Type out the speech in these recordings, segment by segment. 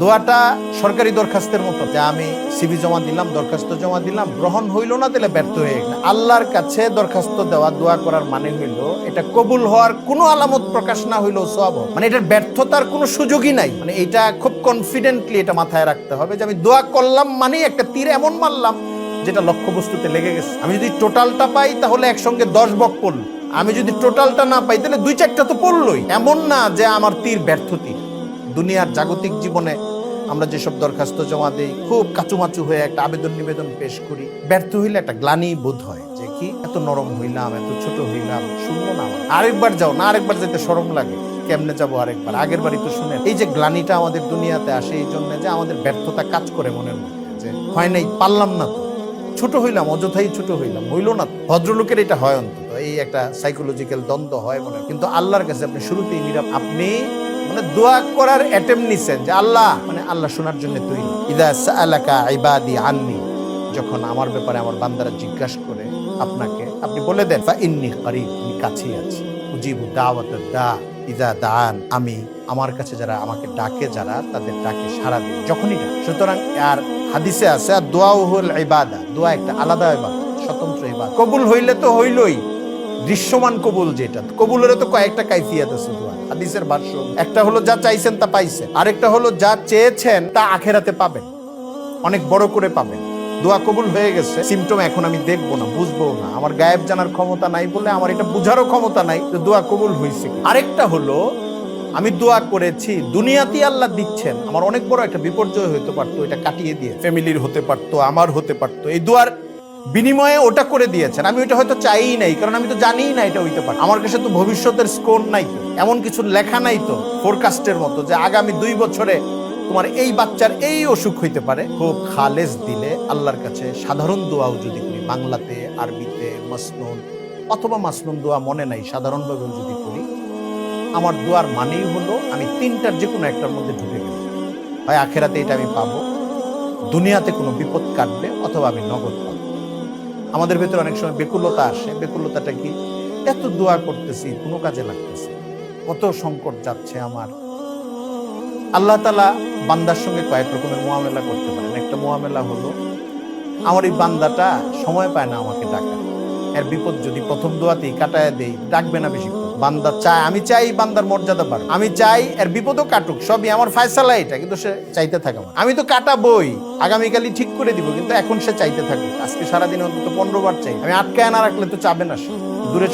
দোয়াটা সরকারি দরখাস্তের মতো। যে আমি সিভি জমা দিলাম, দরখাস্ত জমা দিলাম, গ্রহণ হইল না তাহলে ব্যর্থ হয়ে গেল আল্লাহর কাছে দরখাস্ত দেওয়া, দোয়া করার মানে হইল, এটা কবুল হওয়ার কোনো আলামত প্রকাশ না হইলেও সব মানে এটার ব্যর্থতার কোনো সুযোগই নাই। মানে এটা খুব কনফিডেন্টলি এটা মাথায় রাখতে হবে যে আমি দোয়া করলাম মানে একটা তীর এমন মারলাম, যেটা লক্ষ্যবস্তুতে লেগে গেছে। আমি যদি টোটালটা পাই তাহলে একসঙ্গে দশ বক পড়ল। আমি যদি টোটালটা না পাই তাহলে দুই চারটা তো পড়লই। এমন না যে আমার তীর ব্যর্থ তীর। দুনিয়ার জাগতিক জীবনে আমরা যেসব দরখাস্ত জমা দিই, খুব কাচুমাচু হয়ে একটা আবেদন নিবেদন পেশ করি। ব্যর্থ হইলে একটা গ্লানি বোধ হয় যে, কি? এত নরম হইলাম, এত ছোট হইলাম, শুনব না। আরেকবার যাও না, আরেকবার যেতে সরম লাগে। কেমনে যাব আরেকবার? আগের বাড়ি তো শুনে এই যে গ্লানিটা আমাদের দুনিয়াতে আসে, এই জন্য যে আমাদের ব্যর্থতা কাজ করে মনের মধ্যে যে, হয় নাই, পারলাম না তো। ছোট হইলাম, অযথাই ছোট হইলাম, হইল না। ভদ্রলোকের এটা হয় অন্তত। এই একটা সাইকোলজিক্যাল দ্বন্দ্ব হয় মনে। কিন্তু আল্লাহর কাছে আপনি শুরুতেই নিরাপ আপনি মানে দোয়া করার অ্যাটেম্প নিছেন যে, আল্লাহ আল্লাহ শোনার জন্য তৈরি। ইদা ইবাদি আননি যখন আমার ব্যাপারে আমার বান্দারা জিজ্ঞাসা করে আপনাকে, আপনি বলে দেন, ফা ইন্নি আমি কাছেই আছি। উজিবু দাওয়াত দা, ইদা দান, আমি আমার কাছে যারা আমাকে ডাকে, যারা তাদের ডাকে সাড়া দিই যখনই সুতরাং আর হাদিসে আছে আর দোয়া হল ইবাদা দোয়া একটা আলাদা ইবাদত স্বতন্ত্র ইবাদত কবুল হইলে তো হইলই। দৃশ্যমান কবুল যেটা। কবুলেরও তো কয়েকটা কাইফিয়াত আছে হাদিসের ভাষ্য। একটা হলো যা চাইছেন তা পাইছেন, আরেকটা হলো যা চেয়েছেন তা আখেরাতে পাবেন, অনেক বড় করে পাবেন। দোয়া কবুল হয়ে গেছে সিমটম এখন আমি দেখব না, বুঝব না। আমার গায়েব জানার ক্ষমতা নাই বলে আমার এটা বুঝারও ক্ষমতা নাই যে দোয়া কবুল হয়েছে আরেকটা হলো, আমি দোয়া করেছি দুনিয়াতেই আল্লাহ দিচ্ছেন, আমার অনেক বড় একটা বিপর্যয় হতে পারতো, এটা কাটিয়ে দিয়ে ফ্যামিলির হতে পারতো, আমার হতে পারতো। এই দোয়ার বিনিময়ে ওটা করে দিয়েছেন। আমি ওইটা হয়তো চাইই নাই, কারণ আমি তো জানিই না এটা হইতে পারে। আমার কাছে তো ভবিষ্যতের স্কোর নাই তো। এমন কিছু লেখা নাই তো ফোরকাস্টের মতো, যে আগামী দুই বছরে তোমার এই বাচ্চার এই অসুখ হইতে পারে। খুব খালেজ দিলে আল্লাহর কাছে সাধারণ দোয়াও যদি করি, বাংলাতে, আরবিতে, মাসনুন, অথবা মাসনুন দোয়া মনে নাই সাধারণভাবে যদি করি, আমার দোয়ার মানেই হলো আমি তিনটার যে কোনো একটার মধ্যে ঢুকে গেলাম। হয় আখেরাতে এটা আমি পাবো। দুনিয়াতে কোনো বিপদ কাটবে অথবা আমি নগদ পাবো। আমাদের ভেতরে অনেক সময় বেকুলতা আসে। বেকুলতাটা কি? এত দোয়া করতেছি, কোনো কাজে লাগতেছে কত সংকট যাচ্ছে আমার। আল্লাহ তালা বান্দার সঙ্গে কয়েক রকমের মোয়ামেলা করতে পারেন। একটা মোয়ামেলা হলো, আমার এই বান্দাটা সময় পায় না আমাকে ডাকা এর বিপদ যদি প্রথম দোয়াতেই কাটায় দেই, ডাকবে না বেশি বান্দা চায়, আমি চাই বান্দার মর্যাদা বাড়ুক। আমি চাই এর বিপদও কাটুক, সবই আমার ফায়সালা এটা, কিন্তু সে চাইতে থাকে আমি তো কাটাবই, আগামীকালই ঠিক করে দিব, কিন্তু এখন সে চাইতে থাকবে আজকে সারাদিন অন্তত পনেরো বার চাই। আমি আটকায় না রাখলে তো চাবে না দূরে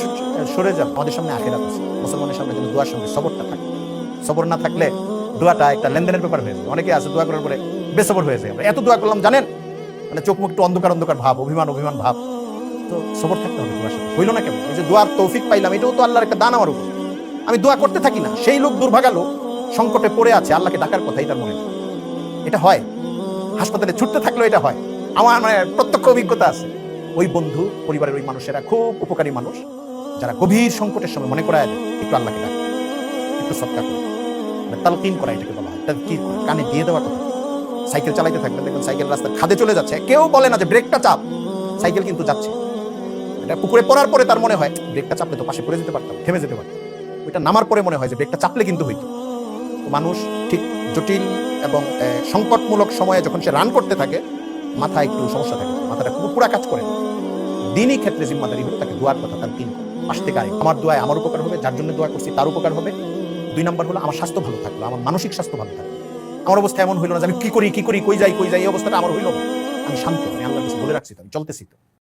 সরে যাবে আমাদের সামনে আখেরাত আছে। মুসলমানের সামনে যেন দোয়ার সঙ্গে সবরটা থাকে। সবর না থাকলে দোয়াটা একটা লেনদেনের ব্যাপার হয়ে যায় অনেকে আছে দোয়া করার পরে বেসবর হয়ে যায়। এত দোয়া করলাম, জানেন? মানে চোখ মুখ একটু অন্ধকার অন্ধকার ভাব, অভিমান অভিমান ভাব। সবর থাকতে হবে দোয়ার সাথে। হইল না কেন? এই যে দোয়ার তৌফিক পাইলাম এটাও তো আল্লাহর একটা দান আমার উপর। আমি দোয়া করতে থাকি না। সেই লোক দুর্ভাগা লোক সংকটে পড়ে আছে আল্লাহকে ডাকার কথা তার মনে এটা হয়। হাসপাতালে ছুটতে থাকলেও এটা হয়। আমার মানে প্রত্যক্ষ অভিজ্ঞতা আছে। ওই বন্ধু পরিবারের ওই মানুষেরা খুব উপকারী মানুষ যারা গভীর সংকটের সময় মনে করায় একটু আল্লাহকে ডাক একটু সৎকার করে। মানে তালকিন করা এটাকে বলা হয়। তালকিন করা, কানে দিয়ে দেওয়ার কথা। সাইকেল চালাইতে থাকবেন দেখবেন সাইকেল রাস্তা খাদে চলে যাচ্ছে। কেউ বলে না যে ব্রেকটা চাপ। সাইকেল কিন্তু যাচ্ছে। এটা পুকুরে পড়ার পরে তার মনে হয় ব্রেকটা চাপলে তো পাশে পড়ে যেতে পারতাম, থেমে যেতে পারতাম। ওইটা নামার পরে মনে হয় যে ব্রেকটা চাপলে কিন্তু হইতো। মানুষ ঠিক জটিল এবং সংকটমূলক সময়ে যখন সে রান করতে থাকে, মাথায় একটু সমস্যা থাকে। মাথাটা খুব পুরা কাজ করে দিনই ক্ষেত্রে জিম্মাদারি হলো তাকে দোয়ার কথা, তার দিন। আসতে আরেক। আমার দোয়ায় আমার উপকার হবে, যার জন্য দোয়া করছি তার উপকার হবে। দুই নম্বর হলো আমার স্বাস্থ্য ভালো থাকল, আমার মানসিক স্বাস্থ্য ভালো থাকল। আমার অবস্থা এমন হইল না যে আমি কি করি কি করি, কই যাই কই যাই, এই অবস্থাটা আমার হইল না। আমি শান্ত, আমি আল্লাহর কাছে বলে রাখছি তো আমি চলতেছি তো।